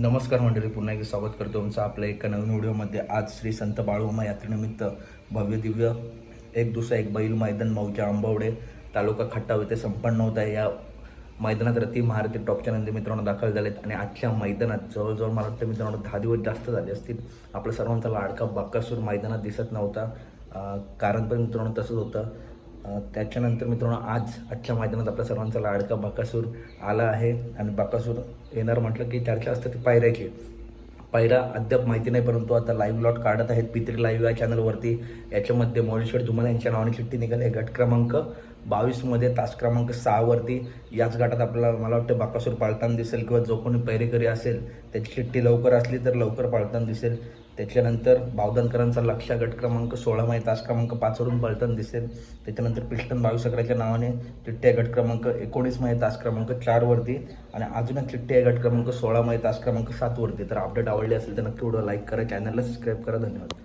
नमस्कार मंडळी पुन्हा एकदा स्वागत करतो तुमचं आपल्या एका नवीन व्हिडिओमध्ये. आज श्री संत बाळूमा यात्रेनिमित्त भव्य दिव्य एक दुसरा एक बैल मैदान मौजा आंबवडे तालुका खट्टाव येथे संपन्न होत आहे. या मैदानात रती महारती टॉपच्या नंदी मित्रांनो दाखल झालेत आणि आजच्या मैदानात जवळजवळ मला वाटतं मित्रांनो दहा दिवस जास्त झाले असतील. आपल्या सर्वांचा लाडका बाकासूर मैदानात दिसत नव्हता. कारण पण मित्रांनो तसंच होतं. त्याच्यानंतर मित्रांनो आज आजच्या मैदानात आपल्या सर्वांचा लाडका बाकासूर आला आहे. आणि बाकासूर येणार म्हटलं की चर्चा असते ती पायऱ्याची पायरा अद्याप माहिती नाही परंतु आता लाईव्ह लॉट काढत आहेत. पित्री लाईव्ह या चॅनलवरती याच्यामध्ये मोळेश्वर धुमन यांच्या नावाने चिठ्ठी निघाली आहे. गट क्रमांक बावीसमध्ये तास क्रमांक सहावरती याच गटात आपल्याला मला वाटतं बाकासूर पाळताना दिसेल किंवा जो कोणी पैरेकरी असेल त्याची चिठ्ठी लवकर असली तर लवकर पाळताना दिसेल. त्याच्यानंतर बावधनकरांचा लक्ष गट क्रमांक सोळामध्ये तास क्रमांक पाचवरून पळताना दिसेल. त्याच्यानंतर पिष्टन बावीस अकराच्या नावाने चिठ्ठी गट क्रमांक एकोणीसमध्ये तास क्रमांक चारवरती आणि अजून एक चिठ्ठी गट क्रमांक सोळामध्ये तास क्रमांक सातवरती. तर अपडेट आवडली असेल तर नक्की व्हिडिओ लाईक करा चॅनलला सबस्क्राईब करा. धन्यवाद.